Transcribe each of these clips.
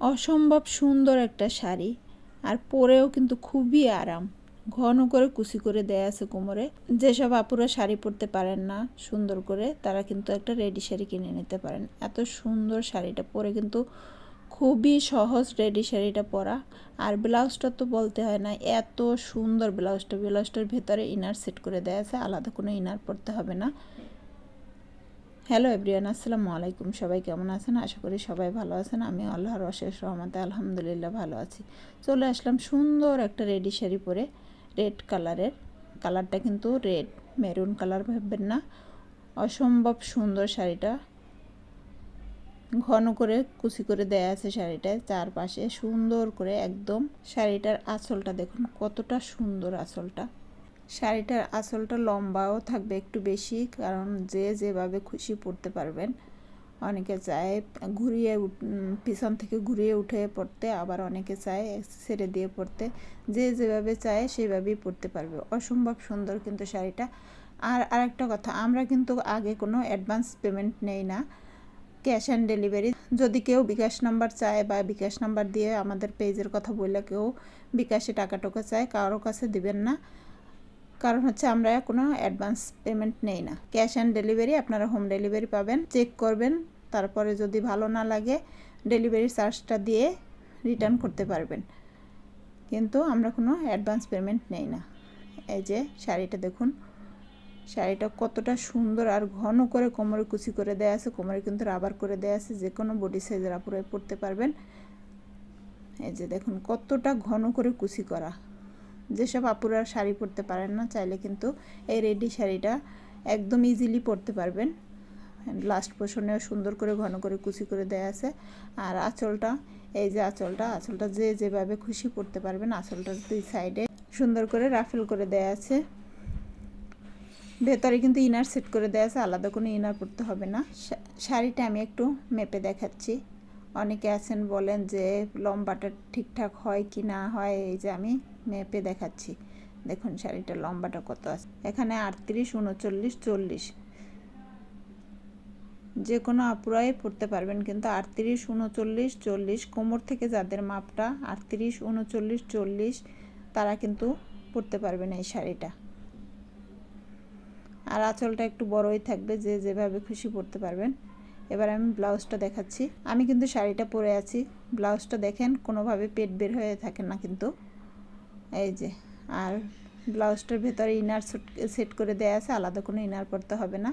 অসম্ভব সুন্দর একটা শাড়ি। আর পরেও কিন্তু খুবই আরাম। ঘন করে কুচি করে দেয়া আছে কোমরে। যেসব আপুরা শাড়ি পরতে পারেন না সুন্দর করে, তারা কিন্তু একটা রেডি শাড়ি কিনে নিতে পারেন। এত সুন্দর শাড়িটা পরে কিন্তু খুবই সহজ রেডি শাড়িটা পরা। আর ব্লাউজটা তো বলতে হয় না, এত সুন্দর ব্লাউজটা। ব্লাউজটার ভেতরে ইনার সেট করে দেওয়া আছে, আলাদা কোনো ইনার পরতে হবে না। হ্যালো এভরিয়ান আসসালামু আলাইকুম। সবাই কেমন আছেন? আশা করি সবাই ভালো আছেন। আমি আল্লাহর অশেষ রহমতে আলহামদুলিল্লাহ ভালো আছি। চলে আসলাম সুন্দর একটা রেডি শাড়ি পরে। রেড কালারের কালারটা কিন্তু রেড মেরুন কালার ভাববেন না। অসম্ভব সুন্দর শাড়িটা। ঘন করে, কুচি করে দেয়া আছে শাড়িটায় চারপাশে সুন্দর করে একদম শাড়িটার আঁচলটা দেখুন, কতটা সুন্দর আঁচলটা। শাড়িটার আঁচলটা লম্বাও থাকবে একটু বেশি, কারণ যে যেভাবে খুশি পরতে পারবেন। অনেকে চায় ঘুরিয়ে পিছন থেকে ঘুরিয়ে উঠে পড়তে আবার অনেকে চায় ছেড়ে দিয়ে পড়তে যে যেভাবে চায় সেভাবেই পরতে পারবে। অসম্ভব সুন্দর কিন্তু শাড়িটা। আর আরেকটা কথা, আমরা কিন্তু আগে কোনো অ্যাডভান্স পেমেন্ট নেই না। Cash and delivery. যদি কেউ বিকাশ নাম্বার চায় বা বিকাশ নাম্বার দিয়ে আমাদের পেজের কথা বললে কেউ বিকাশে টাকা টোকা চায়, কারও কাছে দিবেন না। কারণ হচ্ছে আমরা কোনো অ্যাডভান্স পেমেন্ট নেই না। ক্যাশ অ্যান্ড ডেলিভারি আপনারা হোম ডেলিভারি পাবেন চেক করবেন, তারপরে যদি ভালো না লাগে ডেলিভারি চার্জটা দিয়ে রিটার্ন করতে পারবেন। কিন্তু আমরা কোনো অ্যাডভান্স পেমেন্ট নেই না। এই যে শাড়িটা দেখুন, শাড়িটা কতটা সুন্দর আর ঘন করে কোমরে কুচি করে দেওয়া আছে, কোমরে কিন্তু রাবার করে দেওয়া আছে, যে কোনো বডি সাইজের আপুরাই পরতে পারবেন। এই যে দেখুন, কতটা ঘন করে কুচি করা। যেসব আপুরা শাড়ি পরতে পারেন না, চাইলে কিন্তু এই রেডি শাড়িটা একদম ইজিলি পরতে পারবেন। লাস্ট পোষণেও সুন্দর করে, ঘন করে, কুচি করে দেওয়া আছে। আর আঁচলটা, এই যে আঁচলটা আঁচলটা যে যেভাবে খুশি পরতে পারবেন আঁচলটার দুই সাইডে সুন্দর করে রাফেল করে দেওয়া আছে। ভেতরে কিন্তু ইনার সেট করে দেওয়া আছে, আলাদা কোনো ইনার পরতে হবে না। শাড়িটা আমি একটু মেপে দেখাচ্ছি। অনেকে আছেন বলেন যে লম্বাটা ঠিকঠাক হয় কি না হয়, এই যে আমি মেপে দেখাচ্ছি। দেখুন শাড়িটা লম্বাটা কত আছে। এখানে আটত্রিশ, উনচল্লিশ, চল্লিশ। যে কোনো আপুরাই পড়তে পারবেন, কিন্তু আটত্রিশ, উনচল্লিশ, চল্লিশ, কোমর থেকে যাদের মাপটা আটত্রিশ, উনচল্লিশ, চল্লিশ, তারা কিন্তু পরতে পারবেন এই শাড়িটা। আর আঁচলটা একটু বড়ই থাকবে, যে যেভাবে খুশি পরতে পারবেন। এবার আমি ব্লাউজটা দেখাচ্ছি। আমি কিন্তু শাড়িটা পরে আছি। ব্লাউজটা দেখেন, কোনোভাবে পেট বের হয়ে থাকে না কিন্তু। এই যে, আর ব্লাউজটার ভেতরে ইনার সেট করে দেওয়া আছে, আলাদা কোনো ইনার পরতে হবে না।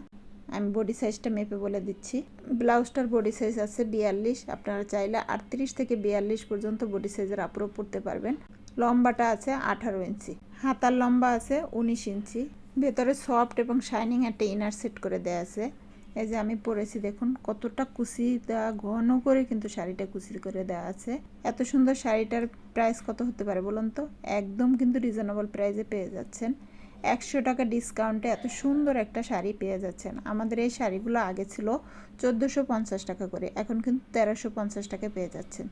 আমি বডি সাইজটা মেপে বলে দিচ্ছি। ব্লাউজটার বডি সাইজ আছে বিয়াল্লিশ, আপনারা চাইলে আটত্রিশ থেকে বিয়াল্লিশ পর্যন্ত বডি সাইজের আপরও পরতে পারবেন। লম্বাটা আছে আঠারো ইঞ্চি। হাতার লম্বা আছে উনিশ ইঞ্চি। ভেতরে সফট এবং শাইনিং একটা ইনার সেট করে দেওয়া আছে। এই যে আমি পরেছি, দেখুন কতটা কুচি দেওয়া ঘন করে কিন্তু শাড়িটা কুচি করে দেওয়া আছে। এত সুন্দর শাড়িটার প্রাইস কত হতে পারে বলুন তো? একদম কিন্তু রিজনেবল প্রাইসে পেয়ে যাচ্ছেন। একশো টাকা ডিসকাউন্টে এত সুন্দর একটা শাড়ি পেয়ে যাচ্ছেন। আমাদের এই শাড়িগুলো আগে ছিল চোদ্দোশো পঞ্চাশ টাকা করে, এখন কিন্তু তেরোশো পঞ্চাশ টাকা পেয়ে যাচ্ছেন।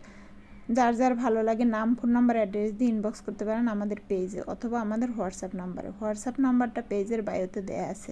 যার যার ভালো লাগে নাম ফোন নাম্বার অ্যাড্রেস দিয়ে ইনবক্স করতে পারেন আমাদের পেজে অথবা আমাদের হোয়াটসঅ্যাপ নাম্বারে হোয়াটসঅ্যাপ নাম্বারটা পেজের বায়োতে দেয়া আছে।